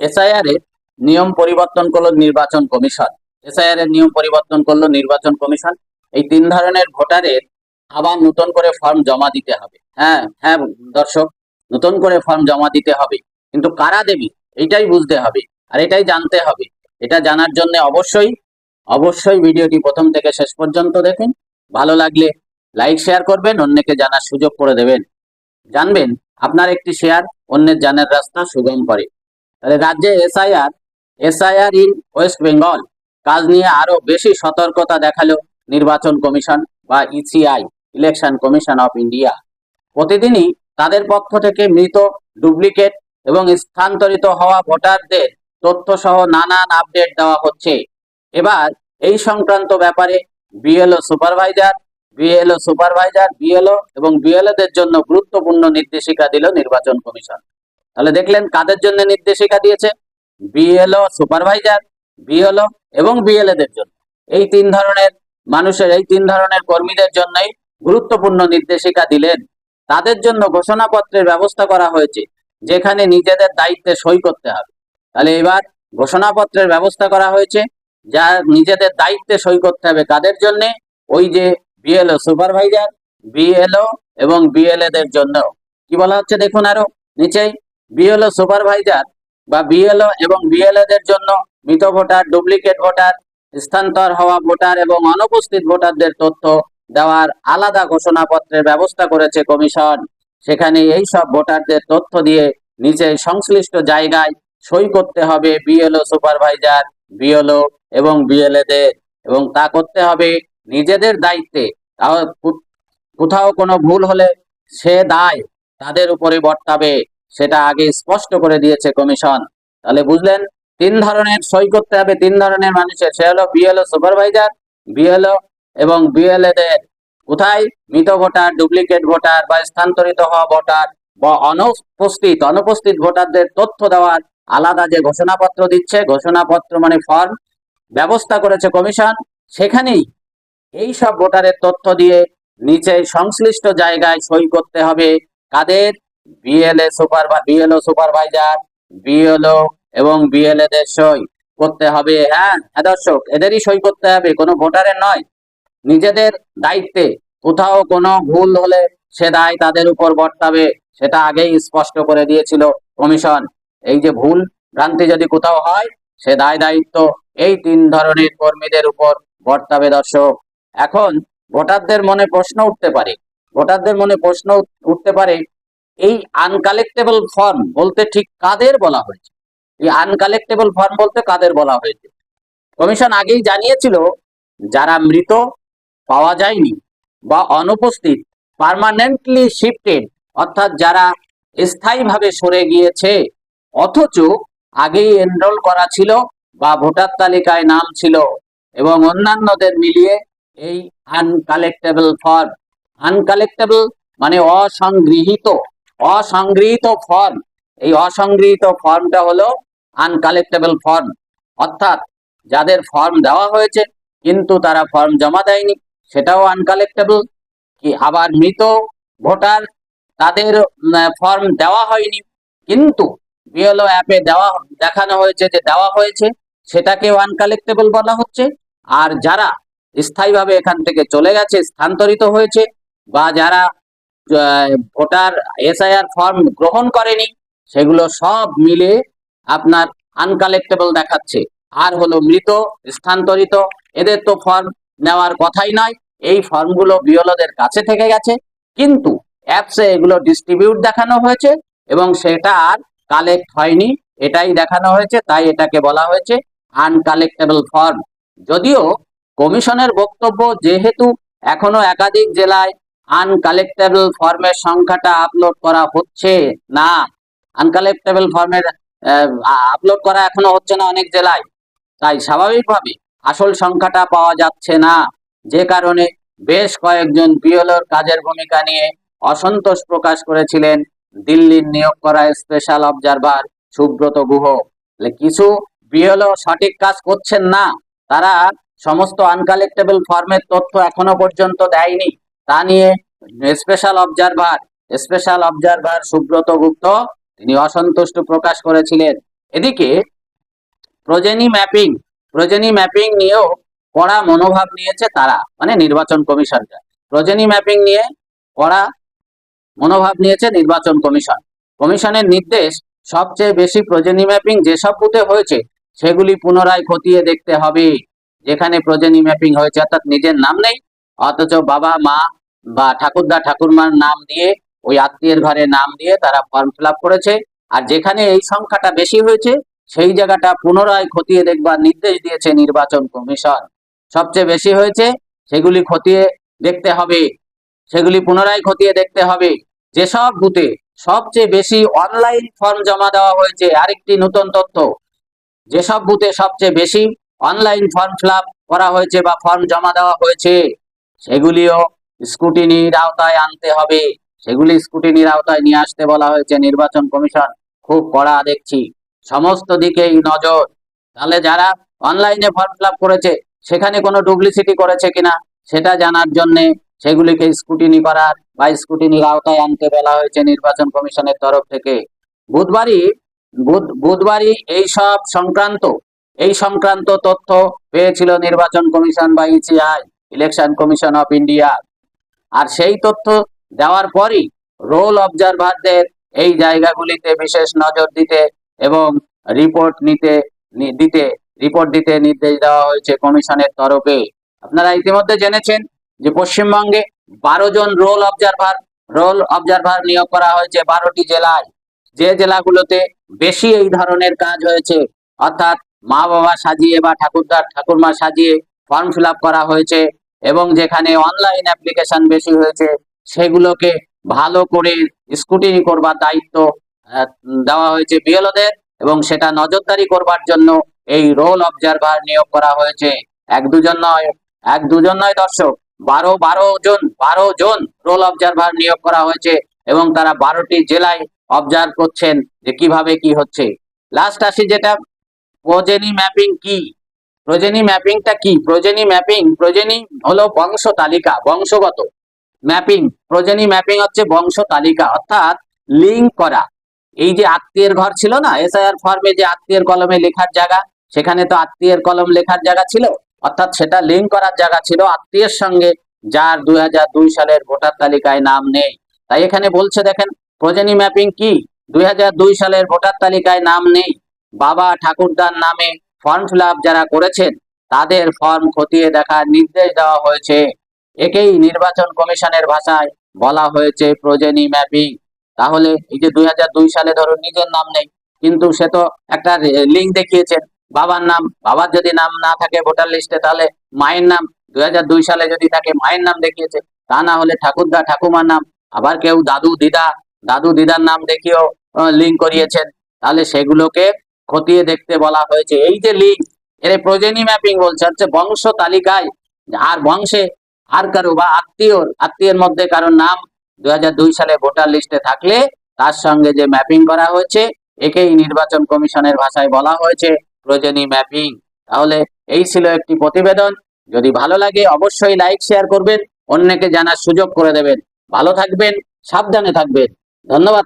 SIR এর নিয়ম পরিবর্তন করল নির্বাচন কমিশন। এসআইআর এর নিয়ম পরিবর্তন করল নির্বাচন কমিশন। এই তিন ধরনের ভোটারের আবার নতুন করে ফর্ম জমা দিতে হবে। হ্যাঁ হ্যাঁ দর্শক, নতুন করে ফর্ম জমা দিতে হবে। কিন্তু কারা দেবে? এটাই বুঝতে হবে আর এটাই জানতে হবে। এটা জানার জন্য অবশ্যই অবশ্যই ভিডিওটি প্রথম থেকে শেষ পর্যন্ত দেখুন। ভালো লাগলে লাইক, শেয়ার করবেন, অন্যকে জানার সুযোগ করে দেবেন। জানবেন, আপনার একটি শেয়ার অন্যের জানার রাস্তা সুগম করে। রাজ্যে SIR SIR in West Bengal. কাজ নিয়ে আরও বেশি সতর্কতা দেখাল নির্বাচন কমিশন বা ECI, election commission of India. প্রতিদিনই তাদের পক্ষ থেকে মৃত, ডুপ্লিকেট এবং স্থানান্তরিত হওয়া ভোটারদের তথ্য সহ নানান আপডেট দেওয়া হচ্ছে। এবার এই সংক্রান্ত ব্যাপারে BLO supervisor BLO supervisor, BLO এবং বিএলও দের জন্য গুরুত্বপূর্ণ নির্দেশিকা দিল নির্বাচন কমিশন। তাহলে দেখলেন কাদের জন্য নির্দেশিকা দিয়েছে? বিএলও সুপারভাইজার বিএলও এবং বিএলএ দের জন্য। এই তিন ধরনের মানুষের, এই তিন ধরনের কর্মীদের জন্যই গুরুত্বপূর্ণ নির্দেশিকা দিলেন। তাদের জন্য ঘোষণাপত্রের ব্যবস্থা করা হয়েছে, যেখানে নিজেদের দায়িত্বে সই করতে হবে। তাহলে এবার ঘোষণাপত্রের ব্যবস্থা করা হয়েছে, যা নিজেদের দায়িত্বে সই করতে হবে কাদের জন্য? ওই যে বিএলও সুপারভাইজার বিএলও এবং বিএলএ দের জন্য। কি বলা হচ্ছে দেখুন আরও নিচেই। বিএলও সুপারভাইজার বা বিএলও এবং বিএলএদের জন্য মৃত ভোটার ডুপ্লিকেট ভোটার, স্থানান্তর হওয়া ভোটার এবং অনুপস্থিত ভোটারদের তথ্য দেওয়ার আলাদা ঘোষণাপত্রের ব্যবস্থা করেছে কমিশন। সেখানে এই সব ভোটারদের তথ্য দিয়ে নিচে সংশ্লিষ্ট জায়গায় সই করতে হবে বিএলও সুপারভাইজার বিএলও এবং বিএলএদের এবং তা করতে হবে নিজেদের দায়িত্বে। কোথাও কোনো ভুল হলে সে দায় তাদের উপরে বর্তাবে। সেটা আগে স্পষ্ট করে দিয়েছে কমিশন। তাহলে বুঝলেন, তিন ধরনের সই করতে হবে, তিন ধরনের মানুষের। সে হলো বিএলও সুপারভাইজার বিএলও এবং বিএলএ দের। কোথায়? মৃত ভোটার, ডুপ্লিকেট ভোটার বা স্থানান্তরিত হওয়া ভোটার বা অনুপস্থিত অনুপস্থিত ভোটারদের তথ্য দেওয়ার আলাদা যে ঘোষণাপত্র দিচ্ছে, ঘোষণাপত্র মানে ফর্ম ব্যবস্থা করেছে কমিশন। সেখানেই এই সব ভোটারের তথ্য দিয়ে নিচে সংশ্লিষ্ট জায়গায় সই করতে হবে। কাদের? BLA super BLO supervisor BLO এবং বিএলএ দের সই করতে হবে। হ্যাঁ হ্যাঁ দর্শক, এদেরই সই করতে হবে, কোনো ভোটারের নয়। নিজেদের দায়িত্বে কোথাও কোনো ভুল হলে সে দায় তাদের উপর বর্তাবে, সেটা আগেই স্পষ্ট করে দিয়েছিল কমিশন। এই যে ভুল ভ্রান্তি যদি কোথাও হয়, সে দায় দায়িত্ব এই তিন ধরনের কর্মীদের উপর বর্তাবে দর্শক। এখন ভোটারদের মনে প্রশ্ন উঠতে পারে। ভোটারদের মনে প্রশ্ন উঠতে পারে এই আনকালেক্টেবল ফর্ম বলতে ঠিক কাদের বলা হয়েছে? এই আনকালেক্টেবল ফর্ম বলতে কাদের বলা হয়েছে? কমিশন আগেই জানিয়েছিল, যারা মৃত পাওয়া যায়নি বা অনুপস্থিত পার্মানেন্টলি শিফটেড অর্থাৎ যারা স্থায়ীভাবে সরে গিয়েছে, অথচ আগেই এনরোল করা ছিল বা ভোটার তালিকায় নাম ছিল এবং অন্যান্যদের মিলিয়ে এই আনকালেক্টেবল ফর্ম আনকালেক্টেবল মানে অসংগৃহীত অসংগৃহীত ফর্ম এই অসংগৃহীত ফর্মটা হলো আনকালেক্টেবল ফর্ম অর্থাৎ যাদের ফর্ম দেওয়া হয়েছে, কিন্তু তারা ফর্ম জমা দেয়নি, সেটাও আনকালেক্টেবল কি আবার মৃত ভোটার, তাদের ফর্ম দেওয়া হয়নি, কিন্তু বিএলও অ্যাপে দেওয়া, দেখানো হয়েছে যে দেওয়া হয়েছে, সেটাকেও আনকালেক্টেবল বলা হচ্ছে। আর যারা স্থায়ীভাবে এখান থেকে চলে গেছে, স্থানান্তরিত হয়েছে, বা যারা ভোটার এসআইআর ফর্ম গ্রহণ করেনি, সেগুলো সব মিলে আপনার আনকালেক্টেবল দেখাচ্ছে। আর হলো মৃত, স্থানান্তরিত, এদের তো ফর্ম নেওয়ার কথাই নয়, এই ফর্মগুলো বিওলদের কাছে থেকে গেছে। কিন্তু অ্যাপসে এগুলো ডিস্ট্রিবিউট দেখানো হয়েছে এবং সেটা আর কালেক্ট হয়নি, এটাই দেখানো হয়েছে, তাই এটাকে বলা হয়েছে আনকালেক্টেবল ফর্ম যদিও কমিশনের বক্তব্য যেহেতু এখনও একাধিক জেলায় আনকালেক্টেবল ফর্মের সংখ্যাটা আপলোড করা হচ্ছে না? আনকালেক্টেবল ফর্মের আপলোড করা এখনও হচ্ছে না অনেক জেলায়। তাই স্বাভাবিকভাবে আসল সংখ্যাটা পাওয়া যাচ্ছে না। যে কারণে বেশ কয়েকজন বিএলওর কাজের ভূমিকা নিয়ে অসন্তোষ প্রকাশ করেছিলেন দিল্লির নিয়োগ করা স্পেশাল অবজারভার সুব্রত গুহ। কিছু বিএলও সঠিক কাজ করছেন না। তারা সমস্ত আনকালেক্টেবল ফর্মের তথ্য এখনও পর্যন্ত দেয়নি। তা নিয়ে special observer special observer Subrata Gupta, তিনি অসন্তুষ্ট প্রকাশ করেছিলেন। এদিকে প্রজেনি ম্যাপিং প্রজেনি ম্যাপিং নিয়েও কড়া মনোভাব নিয়েছে তারা মানে নির্বাচন কমিশনটা। প্রজেনি ম্যাপিং নিয়ে কড়া মনোভাব নিয়েছে নির্বাচন কমিশন। কমিশনের নির্দেশ, সবচেয়ে বেশি প্রজেনি ম্যাপিং যেসব বুথে হয়েছে, সেগুলি পুনরায় খতিয়ে দেখতে হবে। যেখানে প্রজেনি ম্যাপিং হয়েছে, অর্থাৎ নিজের নাম নেই, অথচ বাবা, মা বা ঠাকুরদা ঠাকুরমার নাম দিয়ে, ওই আত্মীয়ের ঘরে নাম দিয়ে তারা ফর্ম ফিল করেছে। আর যেখানে এই সংখ্যাটা বেশি হয়েছে, সেই জায়গাটা পুনরায় খতিয়ে দেখবার নির্দেশ দিয়েছে নির্বাচন কমিশন। সবচেয়ে বেশি হয়েছে, সেগুলি খতিয়ে দেখতে হবে। সেগুলি পুনরায় খতিয়ে দেখতে হবে। যেসব বুথে সবচেয়ে বেশি অনলাইন ফর্ম জমা দেওয়া হয়েছে, আরেকটি নতুন তথ্য, যেসব বুথে সবচেয়ে বেশি অনলাইন ফর্ম ফিল করা হয়েছে বা ফর্ম জমা দেওয়া হয়েছে, সেগুলিও স্কুটিনির আওতায় আনতে হবে। সেগুলি স্কুটিনির আওতায় নিয়ে আসতে বলা হয়েছে। নির্বাচন কমিশন খুব কড়া দেখছি। সমস্ত দিকেই নজর। তাহলে যারা অনলাইনে ফর্ম ফিল করেছে, সেখানে কোনো ডুপ্লিসিটি করেছে কিনা, সেটা জানার জন্যে সেগুলিকে স্কুটিনি করার বা স্কুটিনির আওতায় আনতে বলা হয়েছে নির্বাচন কমিশনের তরফ থেকে। বুধবারই, বুধ- বুধবারই এই সব সংক্রান্ত, এই সংক্রান্ত তথ্য পেয়েছিল নির্বাচন কমিশন বা ECI, election commission of India. আর সেই তথ্য দেওয়ার পরই রোল অবজারভারদের এই জায়গাগুলিতে বিশেষ নজর দিতে এবং রিপোর্ট নিতে দিতে, রিপোর্ট দিতে নির্দেশ দেওয়া হয়েছে কমিশনের তরফে। আপনারা ইতিমধ্যে জেনেছেন যে পশ্চিমবঙ্গে বারো জন রোল অবজারভার রোল অবজারভার নিয়োগ করা হয়েছে বারোটি জেলায়। যে জেলাগুলোতে বেশি এই ধরনের কাজ হয়েছে, অর্থাৎ মা বাবা সাজিয়ে বা ঠাকুরদার, ঠাকুরমা সাজিয়ে ফর্ম ফিল করা হয়েছে এবং যেখানে অনলাইন অ্যাপ্লিকেশন বেশি হয়েছে, সেগুলোকে ভালো করে স্কুটিনি করবার দায়িত্ব দেওয়া হয়েছে বিএলওদের এবং সেটা নজরদারি করবার জন্য এই রোল অবজারভার নিয়োগ করা হয়েছে। এক দুজন নয়, এক দুজন নয় দর্শক, বারো বারো জন বারো জন রোল অবজারভার নিয়োগ করা হয়েছে এবং তারা বারোটি জেলায় অবজার্ভ করছেন যে কীভাবে কি হচ্ছে। লাস্ট আসি যেটা, প্রজেনি ম্যাপিং কি? প্রজেনি ম্যাপিংটা কি? প্রজেনি ম্যাপিং, প্রজেনি হলো বংশ তালিকা, বংশগত। ম্যাপিং, প্রজেনি ম্যাপিং হচ্ছে বংশ তালিকা, অর্থাৎ লিঙ্ক করা। এই যে আত্মীয়ের ঘর ছিল না এসআইআর ফর্মে যে আত্মীয়ের কলমে লেখার জায়গা, সেখানে তো আত্মীয়ের কলম লেখার জায়গা ছিল, অর্থাৎ সেটা লিঙ্ক করার জায়গা ছিল, আত্মীয়ের সঙ্গে, যার দুই হাজার দুই সালের ভোটার তালিকায় নাম নেই। তাই এখানে বলছে, দেখেন, প্রজেনি ম্যাপিং কি? দুই হাজার দুই সালের ভোটার তালিকায় নাম নেই। বাবা ঠাকুরদার নামে ফর্ম ফিল যারা করেছেন, তাদের ফর্ম খতিয়ে দেখার নির্দেশ দেওয়া হয়েছে। একেই নির্বাচন কমিশনের ভাষায় বলা হয়েছে প্রজেনি ম্যাপিং তাহলে এই যে দুই হাজার দুই সালে ধরুন নিজের নাম নেই, কিন্তু সে তো একটা লিঙ্ক দেখিয়েছেন। বাবার নাম, বাবার যদি নাম না থাকে ভোটার লিস্টে তাহলে মায়ের নাম, দুই হাজার দুই সালে যদি থাকে মায়ের নাম দেখিয়েছে, তা না হলে ঠাকুরদা, ঠাকুমার নাম, আবার কেউ দাদু, দিদা, দাদু, দিদার নাম দেখিয়েও লিঙ্ক করিয়েছেন। তাহলে সেগুলোকে খতিয়ে দেখতে বলা হয়েছে। এই যে লিঙ্ক এর প্রজেনি ম্যাপিং বলছে, হচ্ছে বংশ তালিকায়, আর বংশে আর কারও বা আত্মীয় আত্মীয়ের মধ্যে কারোর নাম দুই সালে ভোটার লিস্টে থাকলে তার সঙ্গে যে ম্যাপিং করা হয়েছে, একেই নির্বাচন কমিশনের ভাষায় বলা হয়েছে প্রজেনি ম্যাপিং তাহলে এই ছিল একটি প্রতিবেদন। যদি ভালো লাগে অবশ্যই লাইক শেয়ার করবেন, অন্যকে জানার সুযোগ করে দেবেন। ভালো থাকবেন, সাবধানে থাকবেন। ধন্যবাদ।